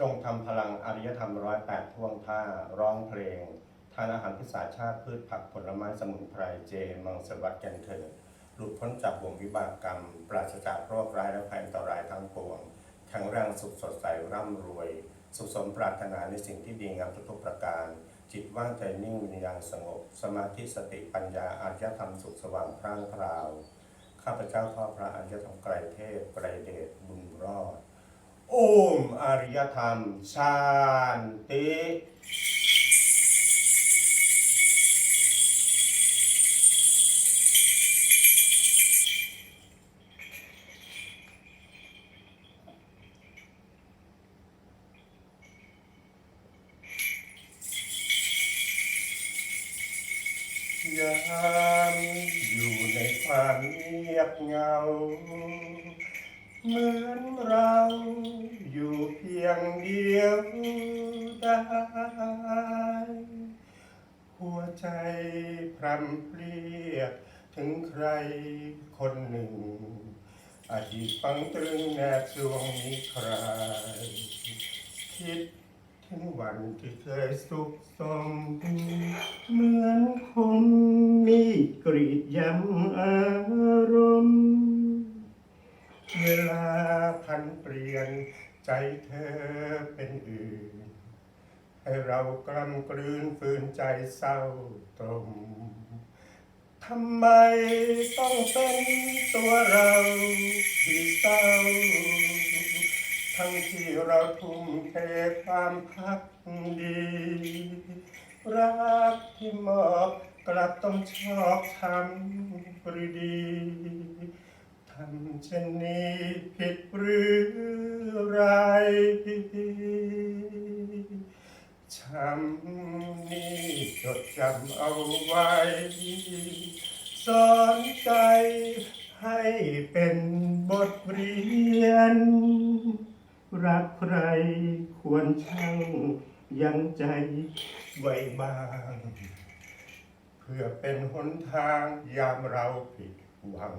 จงทำพลังอริยธรรมร้อยแปดท่วงท่าร้องเพลง ทานอาหารพิษาชาติพืชผักผลไม้สมุนไพรเจ มังสวิรัตกันเถิดหลุดพ้นจากบ่วงวิบากกรรม ปราศจากโรคร้ายและภัยอันตรายทั้งปวงแข็งแรงสุขสดใสร่ำรวย สุขสมปรารถนาในสิ่งที่ดีงามทุกๆประการ จิตว่างใจนิ่งวิญญาณสงบ สมาธิสติปัญญาอารยธรรมสุขสว่างพร่างพราว ข้าพเจ้าพ่อพระอริยธรรมไกรเทพไกรเดชบุญรอด โอมอริยธรรมช เหมือนเราอยู่เพียงเดียวได้หัวใจพรำเพรียกถึงใครคนหนึ่ง อดีตฟังตรึงแนบสวงมีใครคิดถึงวันที่เคยสุขสมเหมือนคงมีกรีดย้ำอา เวลาพันเปลี่ยนใจเธอเป็นอื่น ให้เรากลำกลืนฝืนใจเศร้าตรมทำไมต้องเป็นตัวเราที่เศร้า ทั้งที่เราทุ่มเทความพักดี รักที่มอบกลับต้องชอบทำปรีดี ทำเช่นนี้ผิดหรือไรช้ำนี้จดจำเอาไว้ สอนใจให้เป็นบทเรียน รักใครควรช่างยังใจไว้บ้าง เพื่อเป็นหนทางยามเราผิดหวัง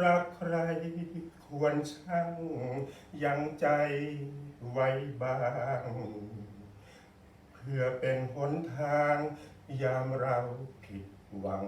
รักใครควรช่างยังใจไว้บ้าง เพื่อเป็นหนทางยามเราผิดหวัง